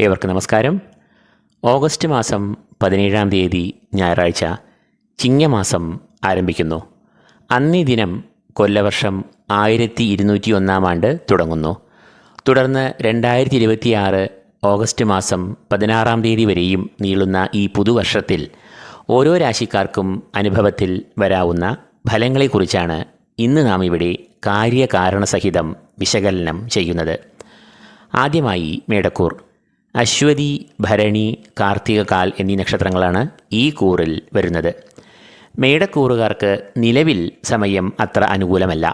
ഏവർക്കും നമസ്കാരം. ഓഗസ്റ്റ് മാസം പതിനേഴാം തീയതി ഞായറാഴ്ച ചിങ്ങമാസം ആരംഭിക്കുന്നു. അന്നീ ദിനം കൊല്ലവർഷം ആയിരത്തി ഇരുന്നൂറ്റി ഒന്നാം ആണ്ട് തുടങ്ങുന്നു. തുടർന്ന് രണ്ടായിരത്തി ഇരുപത്തിയാറ് ഓഗസ്റ്റ് മാസം പതിനാറാം തീയതി വരെയും നീളുന്ന ഈ പുതുവർഷത്തിൽ ഓരോ രാശിക്കാർക്കും അനുഭവത്തിൽ വരാവുന്ന ഫലങ്ങളെക്കുറിച്ചാണ് ഇന്ന് നാം ഇവിടെ കാര്യകാരണസഹിതം വിശകലനം ചെയ്യുന്നത്. ആദ്യമായി മേടക്കൂർ. അശ്വതി ഭരണി കാർത്തിക കാൽ എന്നീ നക്ഷത്രങ്ങളാണ് ഈ കൂറിൽ വരുന്നത്. മേടക്കൂറുകാർക്ക് നിലവിൽ സമയം അത്ര അനുകൂലമല്ല.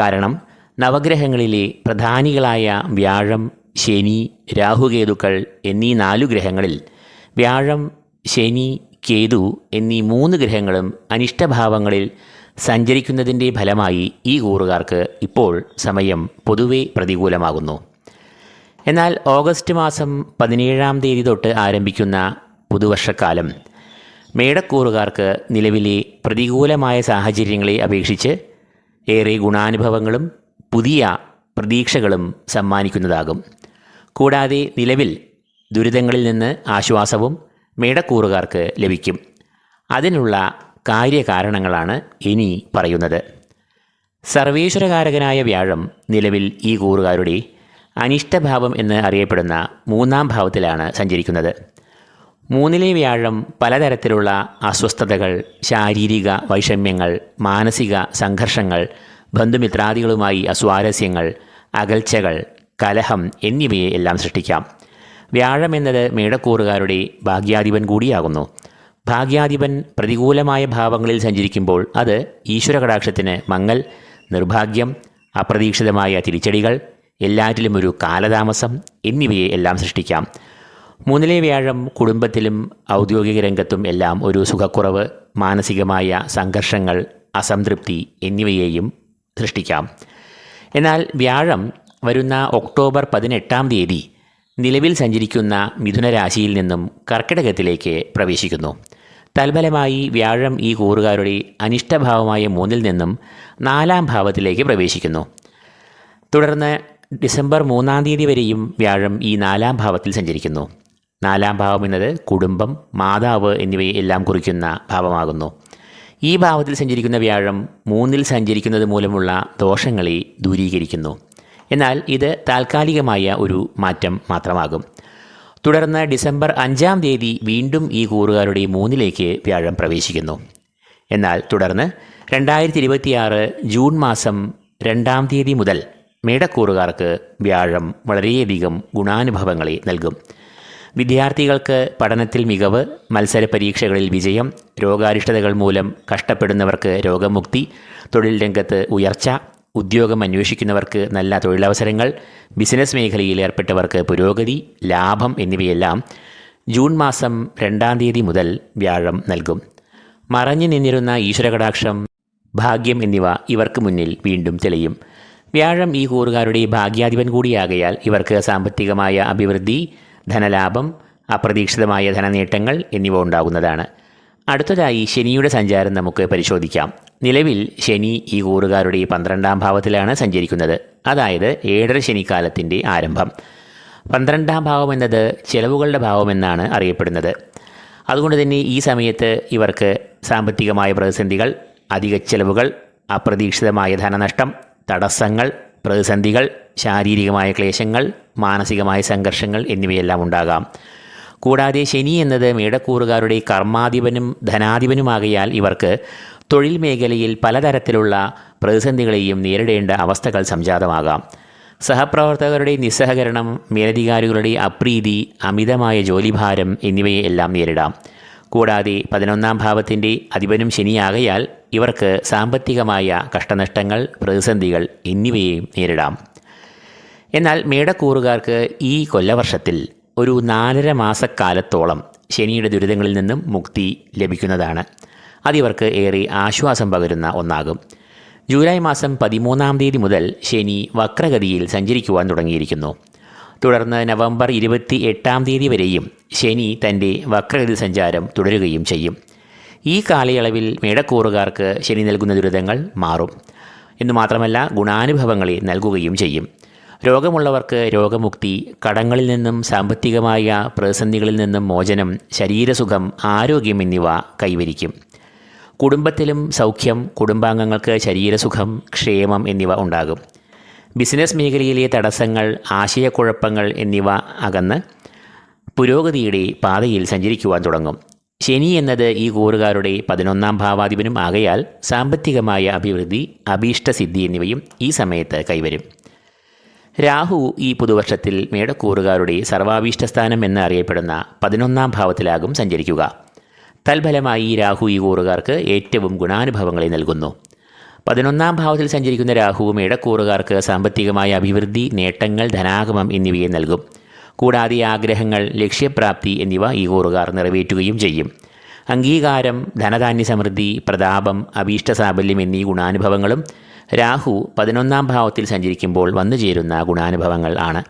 കാരണം നവഗ്രഹങ്ങളിലെ പ്രധാനികളായ വ്യാഴം ശനി രാഹുകേതുക്കൾ എന്നീ നാലു ഗ്രഹങ്ങളിൽ വ്യാഴം ശനി കേതു എന്നീ മൂന്ന് ഗ്രഹങ്ങളും അനിഷ്ടഭാവങ്ങളിൽ സഞ്ചരിക്കുന്നതിന്റെ ഫലമായി ഈ കൂറുകാർക്ക് ഇപ്പോൾ സമയം പൊതുവെ പ്രതികൂലമാകുന്നു. എന്നാൽ ഓഗസ്റ്റ് മാസം പതിനേഴാം തീയതി തൊട്ട് ആരംഭിക്കുന്ന പുതുവർഷക്കാലം. മേടക്കൂറുകാർക്ക് നിലവിലെ പ്രതികൂലമായ സാഹചര്യങ്ങളെ അപേക്ഷിച്ച് ഏറെ ഗുണാനുഭവങ്ങളും പുതിയ പ്രതീക്ഷകളും സമ്മാനിക്കുന്നതാകും. കൂടാതെ നിലവിൽ ദുരിതങ്ങളിൽ നിന്ന് ആശ്വാസവും മേടക്കൂറുകാർക്ക് ലഭിക്കും. അതിനുള്ള കാര്യകാരണങ്ങളാണ് ഇനി പറയുന്നത്. സർവേശ്വരകാരകനായ വ്യാഴം നിലവിൽ ഈ കൂറുകാരുടെ അനിഷ്ടഭാവം എന്ന് അറിയപ്പെടുന്ന മൂന്നാം ഭാവത്തിലാണ് സഞ്ചരിക്കുന്നത്. മൂന്നിലെ വ്യാഴം പലതരത്തിലുള്ള അസ്വസ്ഥതകൾ ശാരീരിക വൈഷമ്യങ്ങൾ മാനസിക സംഘർഷങ്ങൾ ബന്ധുമിത്രാദികളുമായി അസ്വാരസ്യങ്ങൾ അകൽച്ചകൾ കലഹം എന്നിവയെ എല്ലാം സൃഷ്ടിക്കാം. വ്യാഴം എന്നത് മേടക്കൂറുകാരുടെ ഭാഗ്യാധിപൻ കൂടിയാകുന്നു. ഭാഗ്യാധിപൻ പ്രതികൂലമായ ഭാവങ്ങളിൽ സഞ്ചരിക്കുമ്പോൾ അത് ഈശ്വര കടാക്ഷത്തിന് മങ്ങൽ നിർഭാഗ്യം അപ്രതീക്ഷിതമായ തിരിച്ചടികൾ എല്ലാറ്റിലും ഒരു കാലതാമസം എന്നിവയെ എല്ലാം സൃഷ്ടിക്കാം. മൂന്നിലെ വ്യാഴം കുടുംബത്തിലും ഔദ്യോഗിക രംഗത്തും എല്ലാം ഒരു സുഖക്കുറവ് മാനസികമായ സംഘർഷങ്ങൾ അസംതൃപ്തി എന്നിവയെയും സൃഷ്ടിക്കാം. എന്നാൽ വ്യാഴം വരുന്ന ഒക്ടോബർ പതിനെട്ടാം തീയതി നിലവിൽ സഞ്ചരിക്കുന്ന മിഥുനരാശിയിൽ നിന്നും കർക്കിടകത്തിലേക്ക് പ്രവേശിക്കുന്നു. തൽഫലമായി വ്യാഴം ഈ കൂറുകാരുടെ അനിഷ്ടഭാവമായ മൂന്നിൽ നിന്നും നാലാം ഭാവത്തിലേക്ക് പ്രവേശിക്കുന്നു. തുടർന്ന് ഡിസംബർ മൂന്നാം തീയതി വരെയും വ്യാഴം ഈ നാലാം ഭാവത്തിൽ സഞ്ചരിക്കുന്നു. നാലാം ഭാവം എന്നത് കുടുംബം മാതാവ് എന്നിവയെ എല്ലാം കുറിക്കുന്ന ഭാവമാകുന്നു. ഈ ഭാവത്തിൽ സഞ്ചരിക്കുന്ന വ്യാഴം മൂന്നിൽ സഞ്ചരിക്കുന്നത് മൂലമുള്ള ദോഷങ്ങളെ ദൂരീകരിക്കുന്നു. എന്നാൽ ഇത് താൽക്കാലികമായ ഒരു മാറ്റം മാത്രമാകും. തുടർന്ന് ഡിസംബർ അഞ്ചാം തീയതി വീണ്ടും ഈ കൂറുകാരുടെ മൂന്നിലേക്ക് വ്യാഴം പ്രവേശിക്കുന്നു. എന്നാൽ തുടർന്ന് രണ്ടായിരത്തി ഇരുപത്തിയാറ് ജൂൺ മാസം രണ്ടാം തീയതി മുതൽ മേടക്കൂറുകാർക്ക് വ്യാഴം വളരെയധികം ഗുണാനുഭവങ്ങളെ നൽകും. വിദ്യാർത്ഥികൾക്ക് പഠനത്തിൽ മികവ് മത്സര പരീക്ഷകളിൽ വിജയം രോഗാരിഷ്ടതകൾ മൂലം കഷ്ടപ്പെടുന്നവർക്ക് രോഗമുക്തി തൊഴിൽ രംഗത്ത് ഉയർച്ച ഉദ്യോഗം അന്വേഷിക്കുന്നവർക്ക് നല്ല തൊഴിലവസരങ്ങൾ ബിസിനസ് മേഖലയിൽ ഏർപ്പെട്ടവർക്ക് പുരോഗതി ലാഭം എന്നിവയെല്ലാം ജൂൺ മാസം രണ്ടാം തീയതി മുതൽ വ്യാഴം നൽകും. മറഞ്ഞു നിന്നിരുന്ന ഈശ്വരകടാക്ഷം ഭാഗ്യം എന്നിവ ഇവർക്ക് മുന്നിൽ വീണ്ടും തെളിയും. വ്യാഴം ഈ കൂറുകാരുടെ ഭാഗ്യാധിപൻ കൂടിയാകയാൽ ഇവർക്ക് സാമ്പത്തികമായ അഭിവൃദ്ധി ധനലാഭം അപ്രതീക്ഷിതമായ ധനനേട്ടങ്ങൾ എന്നിവ ഉണ്ടാകുന്നതാണ്. അടുത്തതായി ശനിയുടെ സഞ്ചാരം നമുക്ക് പരിശോധിക്കാം. നിലവിൽ ശനി ഈ കൂറുകാരുടെ പന്ത്രണ്ടാം ഭാവത്തിലാണ് സഞ്ചരിക്കുന്നത്. അതായത് ഏഴര ശനിക്കാലത്തിന്റെ ആരംഭം. പന്ത്രണ്ടാം ഭാവം എന്നത് ചെലവുകളുടെ ഭാവമെന്നാണ് അറിയപ്പെടുന്നത്. അതുകൊണ്ട് തന്നെ ഈ സമയത്ത് ഇവർക്ക് സാമ്പത്തികമായ പ്രതിസന്ധികൾ അധിക ചെലവുകൾ അപ്രതീക്ഷിതമായ ധനനഷ്ടം തടസ്സങ്ങൾ പ്രതിസന്ധികൾ ശാരീരികമായ ക്ലേശങ്ങൾ മാനസികമായ സംഘർഷങ്ങൾ എന്നിവയെല്ലാം ഉണ്ടാകാം. കൂടാതെ ശനി എന്നത് മേടക്കൂറുകാരുടെ കർമാധിപനും ധനാധിപനുമാകയാൽ ഇവർക്ക് തൊഴിൽ മേഖലയിൽ പലതരത്തിലുള്ള പ്രതിസന്ധികളെയും നേരിടേണ്ട അവസ്ഥകൾ സംജാതമാകാം. സഹപ്രവർത്തകരുടെ നിസ്സഹകരണം മേലധികാരികളുടെ അപ്രീതി അമിതമായ ജോലിഭാരം എന്നിവയെ എല്ലാം നേരിടാം. കൂടാതെ പതിനൊന്നാം ഭാവത്തിന്റെ അധിപനും ശനിയാകയാൽ ഇവർക്ക് സാമ്പത്തികമായ കഷ്ടനഷ്ടങ്ങൾ പ്രതിസന്ധികൾ എന്നിവയെയും നേരിടാം. എന്നാൽ മേടക്കൂറുകാർക്ക് ഈ കൊല്ലവർഷത്തിൽ ഒരു നാലര മാസക്കാലത്തോളം ശനിയുടെ ദുരിതങ്ങളിൽ നിന്നും മുക്തി ലഭിക്കുന്നതാണ്. അതിവർക്ക് ഏറെ ആശ്വാസം പകരുന്ന ഒന്നാകും. ജൂലൈ മാസം പതിമൂന്നാം തീയതി മുതൽ ശനി വക്രഗതിയിൽ സഞ്ചരിക്കുവാൻ തുടങ്ങിയിരിക്കുന്നു. തുടർന്ന് നവംബർ ഇരുപത്തി എട്ടാം തീയതി വരെയും ശനി തന്റെ വക്രഗതി സഞ്ചാരം തുടരുകയും ചെയ്യും. ഈ കാലയളവിൽ മേടക്കൂറുകാർക്ക് ശനി നൽകുന്ന ദുരിതങ്ങൾ മാറും. എന്നു മാത്രമല്ല ഗുണാനുഭവങ്ങളെ നൽകുകയും ചെയ്യും. രോഗമുള്ളവർക്ക് രോഗമുക്തി കടങ്ങളിൽ നിന്നും സാമ്പത്തികമായ പ്രതിസന്ധികളിൽ നിന്നും മോചനം ശരീരസുഖം ആരോഗ്യം എന്നിവ കൈവരിക്കും. കുടുംബത്തിലും സൗഖ്യം കുടുംബാംഗങ്ങൾക്ക് ശരീരസുഖം ക്ഷേമം എന്നിവ ഉണ്ടാകും. ബിസിനസ് മേഖലയിലെ തടസ്സങ്ങൾ ആശയക്കുഴപ്പങ്ങൾ എന്നിവ അകന്ന് പുരോഗതിയുടെ പാതയിൽ സഞ്ചരിക്കുവാൻ തുടങ്ങും. ശനി എന്നത് ഈ കൂറുകാരുടെ പതിനൊന്നാം ഭാവാധിപനും ആകയാൽ സാമ്പത്തികമായ അഭിവൃദ്ധി അഭീഷ്ടസിദ്ധി എന്നിവയും ഈ സമയത്ത് കൈവരും. രാഹു ഈ പുതുവർഷത്തിൽ മേടക്കൂറുകാരുടെ സർവാഭീഷ്ടസ്ഥാനം എന്ന് അറിയപ്പെടുന്ന പതിനൊന്നാം ഭാവത്തിലാകും സഞ്ചരിക്കുക. തൽഫലമായി രാഹു ഈ കൂറുകാർക്ക് ഏറ്റവും ഗുണാനുഭവങ്ങളെ നൽകുന്നു. പതിനൊന്നാം ഭാവത്തിൽ സഞ്ചരിക്കുന്ന രാഹുവും ഇടക്കൂറുകാർക്ക് സാമ്പത്തികമായ അഭിവൃദ്ധി നേട്ടങ്ങൾ ധനാഗമം എന്നിവയെ നൽകും. കൂടാതെ ആഗ്രഹങ്ങൾ ലക്ഷ്യപ്രാപ്തി എന്നിവ ഈ കൂറുകാർ നിറവേറ്റുകയും ചെയ്യും. അംഗീകാരം ധനധാന്യ സമൃദ്ധി പ്രതാപം അഭീഷ്ട എന്നീ ഗുണാനുഭവങ്ങളും രാഹു പതിനൊന്നാം ഭാവത്തിൽ സഞ്ചരിക്കുമ്പോൾ വന്നുചേരുന്ന ഗുണാനുഭവങ്ങൾ ആണ്.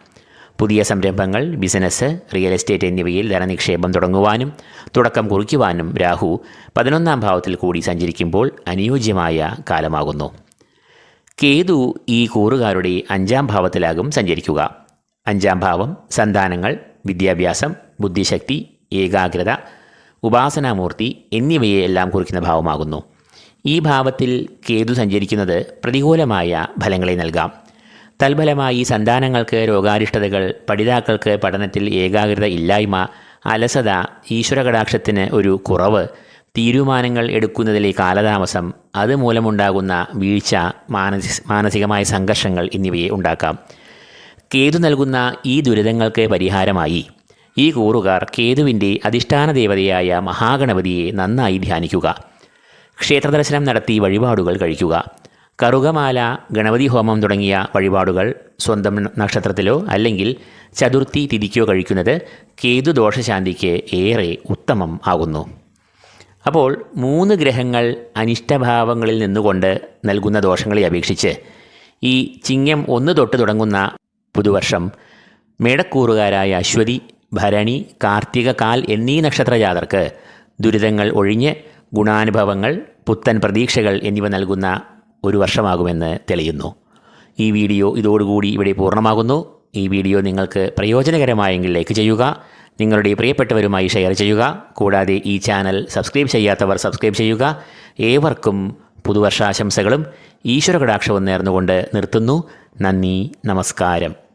പുതിയ സംരംഭങ്ങൾ ബിസിനസ് റിയൽ എസ്റ്റേറ്റ് എന്നിവയിൽ ധനനിക്ഷേപം തുടങ്ങുവാനും തുടക്കം കുറിക്കുവാനും രാഹു പതിനൊന്നാം ഭാവത്തിൽ കൂടി സഞ്ചരിക്കുമ്പോൾ അനുയോജ്യമായ കാലമാകുന്നു. കേതു ഈ കൂറുകാരുടെ അഞ്ചാം ഭാവത്തിലാകും സഞ്ചരിക്കുക. അഞ്ചാം ഭാവം സന്താനങ്ങൾ വിദ്യാഭ്യാസം ബുദ്ധിശക്തി ഏകാഗ്രത ഉപാസനാമൂർത്തി എന്നിവയെ എല്ലാം കുറിക്കുന്ന ഭാവമാകുന്നു. ഈ ഭാവത്തിൽ കേതു സഞ്ചരിക്കുന്നത് പ്രതികൂലമായ ഫലങ്ങളെ നൽകാം. തൽഫലമായി സന്താനങ്ങൾക്ക് രോഗാരിഷ്ടതകൾ പഠിതാക്കൾക്ക് പഠനത്തിൽ ഏകാഗ്രത ഇല്ലായ്മ അലസത ഈശ്വരകടാക്ഷത്തിന് ഒരു കുറവ് തീരുമാനങ്ങൾ എടുക്കുന്നതിലെ കാലതാമസം അതുമൂലമുണ്ടാകുന്ന വീഴ്ച മാനസി മാനസികമായ സംഘർഷങ്ങൾ എന്നിവയെ ഉണ്ടാക്കാം. കേതു നൽകുന്ന ഈ ദുരിതങ്ങൾക്ക് പരിഹാരമായി. ഈ കൂറുകാർ കേതുവിന്റെ അധിഷ്ഠാന ദേവതയായ മഹാഗണപതിയെ നന്നായി ധ്യാനിക്കുക. ക്ഷേത്രദർശനം നടത്തി വഴിപാടുകൾ കഴിക്കുക. കറുകമാല ഗണപതി ഹോമം തുടങ്ങിയ വഴിപാടുകൾ സ്വന്തം നക്ഷത്രത്തിലോ അല്ലെങ്കിൽ ചതുർത്ഥി തിഥിക്കോ കഴിക്കുന്നത് കേതു ദോഷശാന്തിക്ക് ഏറെ ഉത്തമം ആകുന്നു. അപ്പോൾ മൂന്ന് ഗ്രഹങ്ങൾ അനിഷ്ടഭാവങ്ങളിൽ നിന്നുകൊണ്ട് നൽകുന്ന ദോഷങ്ങളെ അപേക്ഷിച്ച് ഈ ചിങ്ങം ഒന്ന് തൊട്ട് തുടങ്ങുന്ന പുതുവർഷം മേടക്കൂറുകാരായ അശ്വതി ഭരണി കാർത്തിക കാൽ എന്നീ നക്ഷത്രജാതർക്ക് ദുരിതങ്ങൾ ഒഴിഞ്ഞ് ഗുണാനുഭവങ്ങൾ പുത്തൻ പ്രതീക്ഷകൾ എന്നിവ നൽകുന്ന ഒരു വർഷമാകുമെന്ന് തെളിയുന്നു. ഈ വീഡിയോ ഇതോടുകൂടി ഇവിടെ പൂർണമാകുന്നു. ഈ വീഡിയോ നിങ്ങൾക്ക് പ്രയോജനകരമായെങ്കിൽ ലൈക്ക് ചെയ്യുക. നിങ്ങളുടെ പ്രിയപ്പെട്ടവരുമായി ഷെയർ ചെയ്യുക. കൂടാതെ ഈ ചാനൽ സബ്സ്ക്രൈബ് ചെയ്യാത്തവർ സബ്സ്ക്രൈബ് ചെയ്യുക. ഏവർക്കും പുതുവർഷാശംസകളും. ഈശ്വര കടാക്ഷവും നേർന്നുകൊണ്ട് നിർത്തുന്നു. നന്ദി നമസ്കാരം.